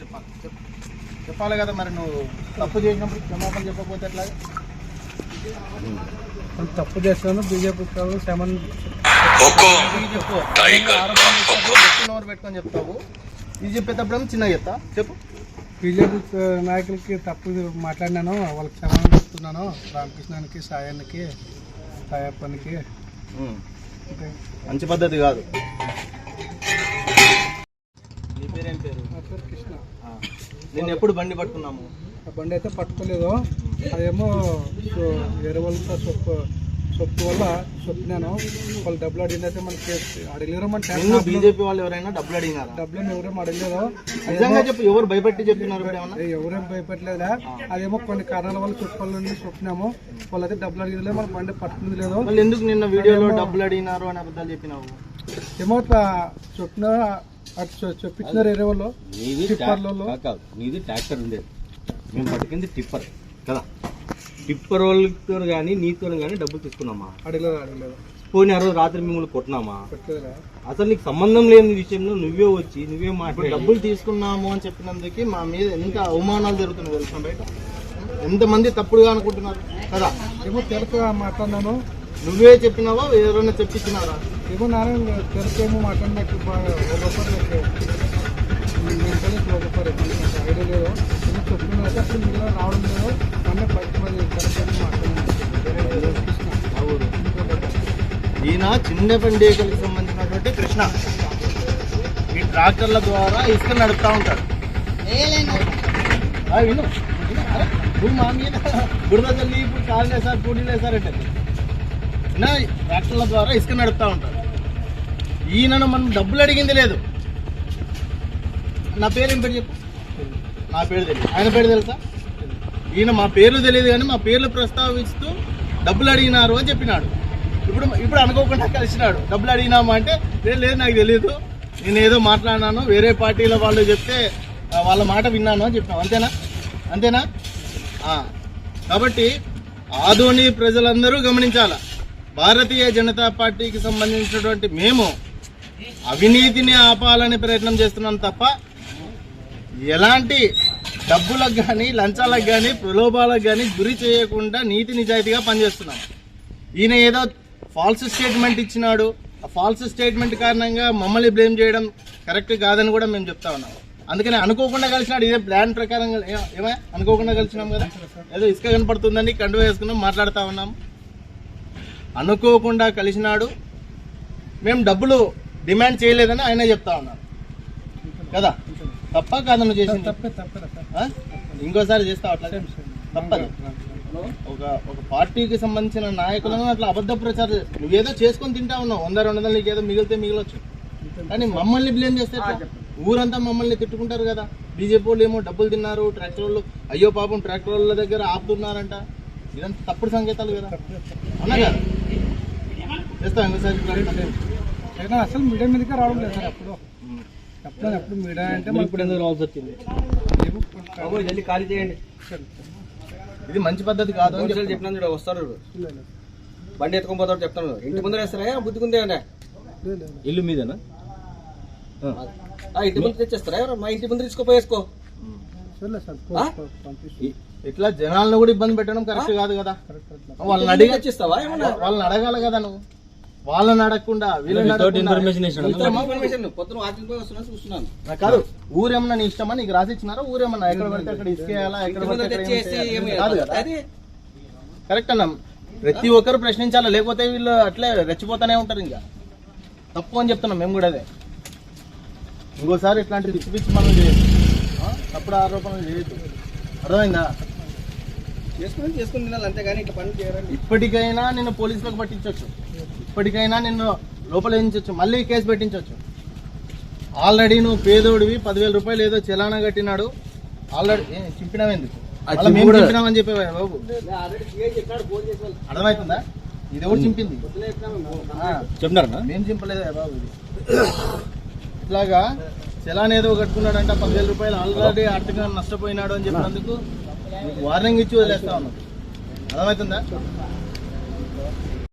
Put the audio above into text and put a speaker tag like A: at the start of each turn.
A: చెప్పాలి. చెప్పు. చెప్పాలి కదా మరి నువ్వు తప్పు చేసినప్పుడు క్షమాపణ చెప్పకపోతే ఎట్లా
B: తప్పు చేస్తాను బీజేపీ సెవెన్
A: చెప్పు. పెట్టుకొని చెప్తావు. ఇది చెప్పేటప్పుడు చిన్నగా చెప్తా? చెప్పు.
B: బీజేపీ నాయకులకి తప్పు మాట్లాడినాను వాళ్ళకి క్షమాపణ చెప్తున్నాను రామకృష్ణానికి సాయానికి సాయప్పనికి.
A: మంచి పద్ధతి కాదు. నీ పేరేం పేరు?
B: నా పేరు కృష్ణ.
A: ఆ. నిన్ను ఎప్పుడు బండి పట్టుకున్నాము?
B: ఆ బండి అయితే పట్టుకోలేదు. అదేమో వాళ్ళతో సొప్పు సొప్పు వల్ల చొప్పినాను వాళ్ళు డబ్బులు అడిగినైతే మనకి అడిగారు మన
A: బీజేపీ వాళ్ళు ఎవరైనా డబ్బులు అడిగినారా?
B: డబ్బులు ఎవరేం అడగలేదు?
A: నిజంగా చెప్పు ఎవరు భయపెట్టి చెప్పినారు
B: ఎవరేం భయపెట్టలేదా? అదేమో కొన్ని కారణాల వల్ల చుట్టాల నుండి చొప్పినాము వాళ్ళైతే డబ్బులు అడిగలేదు మన బండి పట్టుకుంది లేదు.
A: మళ్ళీ ఎందుకు నిన్న వీడియోలో డబ్బులు అడిగినారు అని అబద్ధాలు చెప్పినావు?
B: ఏమో చొప్పిన చొప్పించినారు
C: నీది
B: టిప్పర్లలో.
C: కాదు నీది ట్రాక్టర్ ఉండేది. మేము పట్టుకుంది టిప్పర్ కదా? టిప్పర్ వాళ్ళతో కానీ నీతో కానీ డబ్బులు తీసుకున్నామా?
B: అడగలేదు అడగలేదు?
C: పోనీ ఆ రోజు రాత్రి మిమ్మల్ని కొట్టినామా? అసలు నీకు సంబంధం లేని విషయంలో నువ్వే వచ్చి నువ్వే మాట్లాడి
A: డబ్బులు తీసుకున్నాము అని చెప్పినందుకు మా మీద ఎంత అవమానాలు జరుగుతున్నాయి తెలుసా బయట? ఎంతమంది తప్పుడుగా అనుకుంటున్నారు? కదా?
B: ఏమో తెలుసు మాట్లాడినాను.
A: నువ్వే చెప్పినావా? ఎవరైనా చెప్పించినారా?
B: ఏమో ఐడియా లేదు. అసలు మీరు రావడం లేదు. అన్నీ బయట మరి తెలుసు మాట్లాడినాను
A: ఈయన చిన్న పండుగలకు సంబంధించినటువంటి కృష్ణ. ఈ ట్రాక్టర్ల ద్వారా ఇసుక నడుపుతా ఉంటాడు. ఆ, విను. నువ్వు మా మీద బురద తల్లి ఇప్పుడు కాలు వేసారు పూడీలు వేసారంటే ఈయన ట్రాక్టర్ల ద్వారా ఇసుక నడుపుతా ఉంటాడు. ఈయనను మనం డబ్బులు అడిగింది లేదు. నా పేరు ఏం పేరు చెప్పు? నా పేరు తెలియదు. ఆయన పేరు తెలుసా? ఈయన మా పేర్లు తెలియదు కానీ మా పేర్లు ప్రస్తావిస్తూ డబ్బులు అడిగినారు అని చెప్పినాడు. ఇప్పుడు ఇప్పుడు అనుకోకుండా కలిసినాడు. డబ్బులు అడిగినామా అంటే లేదు లేదు నాకు తెలియదు నేను ఏదో మాట్లాడినాను వేరే పార్టీల వాళ్ళు చెప్తే వాళ్ళ మాట విన్నాను అని చెప్పినావు. అంతేనా? అంతేనా? కాబట్టి ఆధుని ప్రజలందరూ గమనించాల. భారతీయ జనతా పార్టీకి సంబంధించినటువంటి మేము అవినీతిని ఆపాలని ప్రయత్నం చేస్తున్నాం తప్ప ఎలాంటి డబ్బులకు కానీ లంచాలకు కానీ ప్రలోభాలకు కానీ గురి చేయకుండా నీతి నిజాయితీగా పనిచేస్తున్నాం. ఈయన ఏదో ఫాల్స్ స్టేట్మెంట్ ఇచ్చినాడు. ఆ ఫాల్స్ స్టేట్మెంట్ కారణంగా మమ్మల్ని బ్లేమ్ చేయడం కరెక్ట్ కాదని కూడా మేము చెప్తా ఉన్నాం. అందుకని అనుకోకుండా కలిసినాడు. ఇదే ప్లాన్ ప్రకారం ఏమే? అనుకోకుండా కలిసినాం కదా? ఏదో ఇసుక కనపడుతుందని కండువ వేసుకున్నాం మాట్లాడుతూ ఉన్నాం. అనుకోకుండా కలిసినాడు. మేము డబ్బులు డిమాండ్ చేయలేదని ఆయన చెప్తా ఉన్నాడు కదా? తప్ప కాదను చేసింది?
B: తప్పే తప్పే సార్
A: ఆ? ఇంకోసారి చేస్తావు అట్లా తప్పదు. ఒక ఒక పార్టీకి సంబంధించిన నాయకులను అట్లా అబద్ధ ప్రచారం చేస్తా- నువ్వేదో చేసుకొని తింటా ఉన్నావు. వంద రెండు వందలు నీకేదో మిగిలితే మిగలొచ్చు. కానీ మమ్మల్ని బ్లేమ్ చేస్తే? ఊరంతా మమ్మల్ని తిట్టుకుంటారు కదా. బీజేపీ వాళ్ళు ఏమో డబ్బులు తిన్నారు ట్రాక్టర్ వాళ్ళు. అయ్యో పాపం ట్రాక్టర్ వాళ్ళ దగ్గర ఆపుతున్నారంట. ఇదంతా తప్పుడు సంకేతాలు కదా. అవునా కదా? చేస్తావు ఇంకోసారి?
B: అయినా అసలు మీడియా మీదకే రావడం లేదు సార్ అప్పుడు చెప్తాను ఎప్పుడు మీడియా అంటే
C: ఇప్పుడు ఎందుకు రావాల్సి వచ్చింది. జల్దీ ఖాళీ చేయండి.
A: ఇది మంచి పద్ధతి కాదు అని చెప్తున్నా.
C: చెప్పినా చూడు, వస్తారు. బండి ఎత్తుకొని పోతాడు చెప్తాను. ఇంటి ముందర వేస్తారా? బుద్ధి
B: లేదు.
C: ఇల్లు మీదేనా? ఇంటి ముందు తెచ్చేస్తారా? ఎవరు? మా ఇంటి ముందు తీసుకోపోయేసుకో
A: ఇట్లా జనాలను కూడా ఇబ్బంది పెట్టడం కరెక్ట్ కాదు కదా. వాళ్ళని అడిగి
C: తెచ్చిస్తావా ఏమన్నా?
A: వాళ్ళని అడగాలి కదా నువ్వు. వాళ్ళని అడగకుండా కాదు ఊరేమన్నా నీ ఇష్టమా? నీకు రాసి ఇచ్చినారా? ఊరేమన్నా ఎక్కడ పడితే అక్కడ ఇసుకేయాలా? ఎక్కడ పడితే కరెక్ట్ అన్న. ప్రతి ఒక్కరు ప్రశ్నించాలా? లేకపోతే వీళ్ళు అట్లే రెచ్చిపోతానే ఉంటారు ఇంకా. తప్పు అని చెప్తున్నాం మేము కూడా అదే. ఇంకోసారి ఇట్లాంటి పిచ్చి పిచ్చి చేయొద్దు. ఆ? తప్పుడు ఆరోపణలు చేయొద్దు. అర్థమైందా?
C: చేసుకుని చేసుకుని తినాలి అంతేగాని ఇట్లా పనులు చేయాలని
A: ఇప్పటికైనా నిన్ను పోలీసులకు పట్టించవచ్చు ఇప్పటికైనా నిన్ను లోపల వేయించవచ్చు మళ్ళీ కేసు పెట్టించవచ్చు ఆల్రెడీ నువ్వు పేదోడివి పదివేల రూపాయలు ఏదో చలానా కట్టినాడు. ఆల్రెడీ ఏ, చింపినావెందుకు మళ్ళీ మేము చింపినామని చెప్పేవా బాబు? అర్థమవుతుందా? ఇది ఎవరు చింపింది?
C: చెప్తున్నారా
A: మేము చింపలేదా బాబు ఇది. ఇట్లాగా చలాన్ ఏదో అంటే పదివేల రూపాయలు ఆల్రెడీ ఆర్థికంగా నష్టపోయినాడు అని చెప్పినందుకు వార్నింగ్ ఇచ్చి వదిలేస్తా ఉన్నాం. అర్థమవుతుందా?